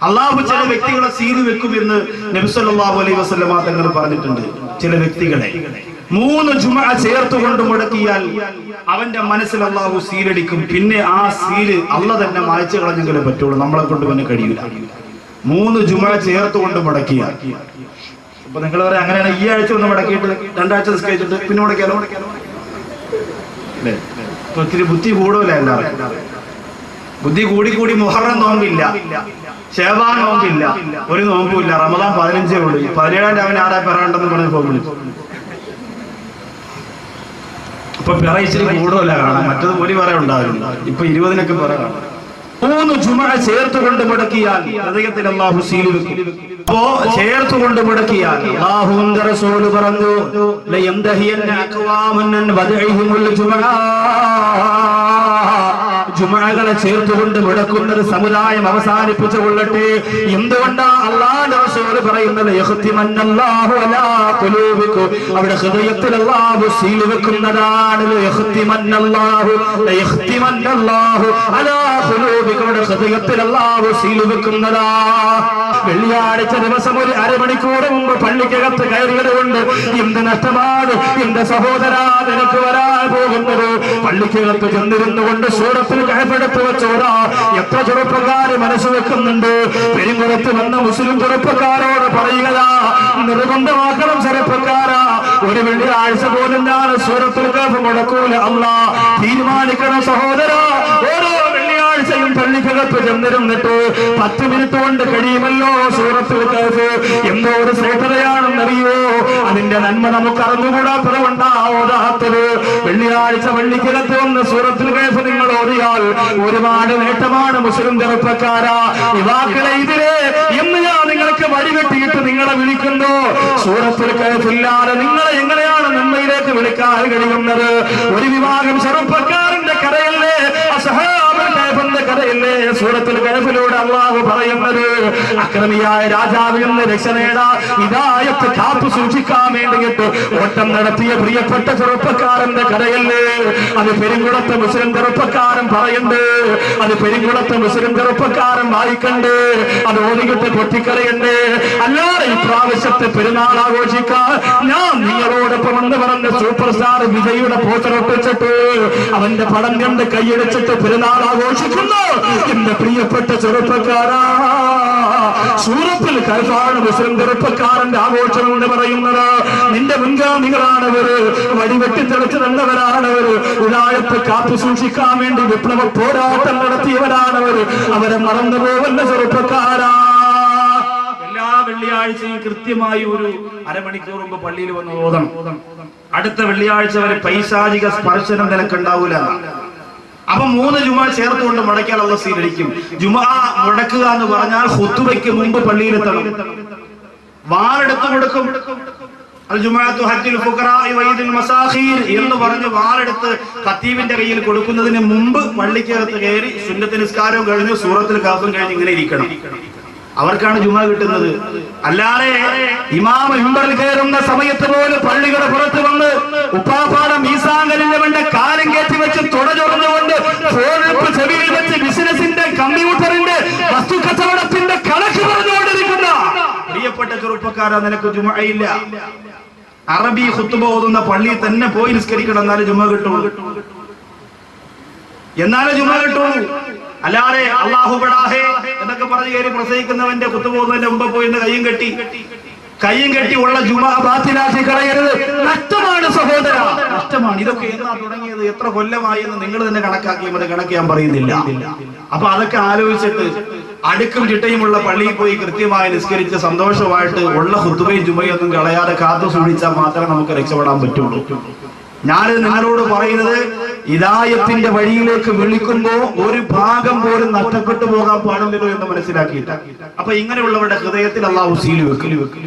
അള്ളാഹു ചില വ്യക്തികളെ സീൽ വെക്കും എന്ന് നബിസല്ലാഹു അലൈഹി വസല്ലമ തങ്ങൾ പറഞ്ഞിട്ടുണ്ട്. ചില വ്യക്തികളെ. മൂന്ന് ജുമ ചേർത്തുകൊണ്ട് മുടക്കിയാൽ അവന്റെ മനസ്സിൽ അള്ളാഹു സീലടിക്കും പിന്നെ ആ സീൽ അള്ള തന്നെ മായ്ച്ചു കളഞ്ഞെങ്കിലും പറ്റുള്ളൂ. നമ്മളെ കൊണ്ട് പിന്നെ കഴിയില്ല മൂന്ന് ജുമ ചേർത്തുകൊണ്ട് മുടക്കിയാൽ. അപ്പൊ നിങ്ങൾ പറയാം അങ്ങനെയാണ് ഈ ആഴ്ച ഒന്ന് മുടക്കിയിട്ട് രണ്ടാഴ്ച നിസ്കരിച്ചിട്ട് പിന്നെ മുടക്കിയാലോ? അല്ലേ? ഇപ്പൊ ബുദ്ധി കൂടുതലല്ല ബുദ്ധി കൂടി കൂടി മുഹറം നോമ്പില്ല. ഷേബാൻ നോമ്പില്ല. ഒരു നോമ്പുമില്ല റമദാൻ പതിനഞ്ചേ ഉള്ളൂ. പതിനേഴാം രാവിലെ ആരാ പിറകണ്ടെന്ന് പറഞ്ഞ് പോകുന്നു ഇപ്പൊ പിറ ഇച്ചിരി കൂടുതല കാണാം മറ്റത് ഒരു പിറ ഉണ്ടാവില്ല. ഇപ്പൊ ഇരുപതിനൊക്കെ പിറ മൂന്ന് ചുമ ചേർത്തുകൊണ്ട് മുടക്കിയാൽ ഹൃദയത്തിൽ അള്ളാഹു സീൽ വെക്കും. അപ്പോ ചേർത്തുകൊണ്ട് മുടക്കിയാൽ അള്ളാഹുവിന്റെ റസൂൽ പറഞ്ഞു ലയംദഹിയന്ന അക്വാമുന്നൻ ജുമകളെ ചേർത്തുകൊണ്ട് മുടക്കുന്ന ഒരു സമുദായം അവസാനിപ്പിച്ചു കൊള്ളട്ടെ എന്തുകൊണ്ടാ അള്ളാഹുവിന്റെ റസൂൽ പറയുന്നത്? അവിടെ ഹൃദയത്തിൽ അള്ളാഹു സീൽ വെക്കുന്നതാണ്. ഹൃദയത്തിൽ അള്ളാഹു സീൽ വെക്കുന്നതാ. വെള്ളിയാഴ്ച ദിവസം ഒരു അരമണിക്കൂർ മുമ്പ് പള്ളിക്കകത്ത് കയറിയത് കൊണ്ട് എന്ത് നഷ്ടമാണ്? എന്റെ സഹോദരാ നിനക്ക് വരാൻ പോകുന്നത്? പള്ളിക്കകത്ത് ചെന്നിരുന്നു കൊണ്ട് സൂറത്തിൽ കഴപ്പെടുത്തു വെച്ചോരാ എത്ര ചെറുപ്പക്കാര് മനസ്സ് വെക്കുന്നുണ്ട്. പെരുങ്കുളത്ത് വന്ന മുസ്ലിം ചെറുപ്പക്കാരോട് പറയുക നിർബന്ധമാക്കണം ചെറുപ്പക്കാരാ. ഒരു വെള്ളിയാഴ്ച പോലും ഞാൻ സൂറത്തിൽ കഫ് മുടക്കൂല അല്ല. തീരുമാനിക്കണം സഹോദര. ഓരോ പള്ളിക്കകത്ത് ചെന്നിരുന്നിട്ട് പത്ത് മിനിറ്റ് കൊണ്ട് കഴിയുമല്ലോ സൂറത്തിൽ എന്തോ ഒരു ശ്രേഷ്ഠതയാണെന്നറിയോ അതിന്റെ നന്മ നമുക്ക് അറിഞ്ഞുകൂടാത്തത് കൊണ്ടാവതാത്തത് വെള്ളിയാഴ്ച വെള്ളിക്കിടത്ത് വന്ന് സൂറത്തിൽ കേസ് നിങ്ങൾ ഓടിയാൽ ഒരുപാട് നേട്ടമാണ് മുസ്ലിം ചെറുപ്പക്കാരാ. യുവാക്കളെ ഇതിലെ എന്ന് ഞാൻ നിങ്ങൾക്ക് വഴികെട്ടിയിട്ട് നിങ്ങളെ വിളിക്കുന്നു. സൂറത്തിൽ കേസില്ലാതെ നിങ്ങളെ എങ്ങനെയാണ് നന്മയിലേക്ക് വിളിക്കാൻ കഴിയുന്നത്? ഒരു വിഭാഗം ചെറുപ്പക്കാരന്റെ കടയല്ലേ കഥയില്ലേ സൂറത്തിൽ കഴപ്പിലൂടെ അള്ളാഹു പറയുന്നത് അക്രമിയായ രാജാവിൽ നിന്ന് രക്ഷ നേടാ ഇതായത്ത് കാത്തു സൂക്ഷിക്കാൻ വേണ്ടിയിട്ട് ഓട്ടം നടത്തിയ പ്രിയപ്പെട്ട ചെറുപ്പക്കാരന്റെ കഥയല്ലേ അത് പെരുങ്കുളത്തെ മുസ്ലിം ചെറുപ്പക്കാരൻ പറയുന്നുണ്ട് അത് പെരുങ്കുളത്തെ മുസ്ലിം ചെറുപ്പക്കാരൻ വായിക്കണ്ട് അത് ഓടികിട്ട് പൊട്ടിക്കറിയണ്ട്. അല്ലാതെ ഇപ്രാവശ്യത്തെ പെരുന്നാൾ ആഘോഷിക്കാൻ ഞാൻ നിങ്ങളോടൊപ്പം എന്ന് പറഞ്ഞ സൂപ്പർ സ്റ്റാർ വിജയുടെ പോസ്റ്റർ ഒട്ടിച്ചിട്ട് അവന്റെ പടം കണ്ട് കൈയടിച്ചിട്ട് പെരുന്നാൾ ആഘോഷിക്കുന്നു. ചെറുപ്പക്കാരാ. സൂറത്തിൽ കൽഫാണ് മുസ്ലിം ചെറുപ്പക്കാരന്റെ ആഘോഷം എന്ന് പറയുന്നത്. നിന്റെ മുൻഗാമികളാണവര് വടിവെട്ടി തെളിച്ചു തന്നവരാണവര് ഉദായത്തെ കാത്തു സൂക്ഷിക്കാൻ വേണ്ടി വിപ്ലവ പോരാട്ടം നടത്തിയവരാണവര്. അവരെ മറന്നു പോവല്ല ചെറുപ്പക്കാരാ. എല്ലാ വെള്ളിയാഴ്ചയും കൃത്യമായി ഒരു അരമണിക്കൂർ മുമ്പ് പള്ളിയിൽ വന്ന് ഓതണം. അടുത്ത വെള്ളിയാഴ്ച വരെ പൈശാചിക സ്പർശനം നിനക്കുണ്ടാവൂല. അപ്പൊ മൂന്ന് ജുമ ചേർത്തുകൊണ്ട് മുടക്കാനുള്ള സ്വീകരിക്കും. ജുമാ മുടക്കുക എന്ന് പറഞ്ഞാൽ ഹുത്തുബയ്ക്ക് മുമ്പ് പള്ളിയിലെത്തണം വാറെടുത്തു കൊടുക്കും എന്ന് പറഞ്ഞ് വാളെടുത്ത് ഖത്തീബിന്റെ കയ്യിൽ കൊടുക്കുന്നതിന് മുമ്പ് പള്ളിക്കകത്ത് കയറി സുന്നത്ത് നിസ്കാരവും കഴിഞ്ഞ് സൂറത്തിൽ കാഫും കഴിഞ്ഞ് ഇങ്ങനെ ഇരിക്കണം. അവർക്കാണ് ജുമാ കിട്ടുന്നത്. അല്ലാതെ ഇമാം ഇമ്പറിൽ കയറുന്ന സമയത്ത് പോലും പള്ളികളുടെ പുറത്ത് വന്ന് ഉപ്പാപാടം ഈസാങ്കലിന്റെ കാലം കയറ്റി വെച്ച് തുടചൊറന്നുകൊണ്ട് ഫോണെടുപ്പ് ചെവിയിൽ വെച്ച് ബിസിനസിന്റെ കമ്പ്യൂട്ടറിന്റെ വസ്തു കച്ചവടത്തിന്റെ കണക്ക് പറഞ്ഞുകൊണ്ടിരിക്കുന്ന പ്രിയപ്പെട്ട ചെറുപ്പക്കാരാ നിനക്ക് ജുമയില്ല അറബി ഹുത്തുബ ഓതുന്ന പള്ളിയിൽ തന്നെ പോയി നിസ്കരിക്കണം എന്നാലും ജുമ കിട്ടുള്ളൂ. എന്നാലും ജുമ കിട്ടുള്ളൂ. അല്ലാതെ അള്ളാഹു ബടാഹേ പറഞ്ഞ് കയറി പ്രസവിക്കുന്നവന്റെ കുത്തുപോകുന്നതിന്റെ മുമ്പ് പോയി ഒന്ന് കയ്യും കെട്ടി. കയ്യും കെട്ടി ഉള്ള ജുമാ ബാത്തിലാക്കി കളയരുത്. നഷ്ടമാണ് സഹോദര. നഷ്ടമാണ്. ഇതൊക്കെ എന്നാ തുടങ്ങിയത്? എത്ര കൊല്ലമായി എന്ന് നിങ്ങൾ തന്നെ കണക്കാക്കി അത് കണക്ക് ഞാൻ പറയുന്നില്ല. അപ്പൊ അതൊക്കെ ആലോചിച്ചിട്ട് അടുക്കും ചിട്ടയുമുള്ള പള്ളിയിൽ പോയി കൃത്യമായി നിസ്കരിച്ച് സന്തോഷമായിട്ട് ഉള്ള ഹുത്തുബയും ജുമയൊന്നും കളയാതെ കാത്തു സൂക്ഷിച്ചാൽ മാത്രമേ നമുക്ക് രക്ഷപ്പെടാൻ പറ്റുള്ളൂ. ഞാൻ നിങ്ങളോട് പറയുന്നത് ഇതായത്തിന്റെ വഴിയിലേക്ക് വിളിക്കുമ്പോ ഒരു ഭാഗം പോലും നഷ്ടപ്പെട്ടു പോകാൻ പാടില്ലല്ലോ എന്ന് മനസ്സിലാക്കിയിട്ട്. അപ്പൊ ഇങ്ങനെയുള്ളവരുടെ ഹൃദയത്തിൽ അള്ളാഹു സീൽ വെക്കൽ വെക്കൽ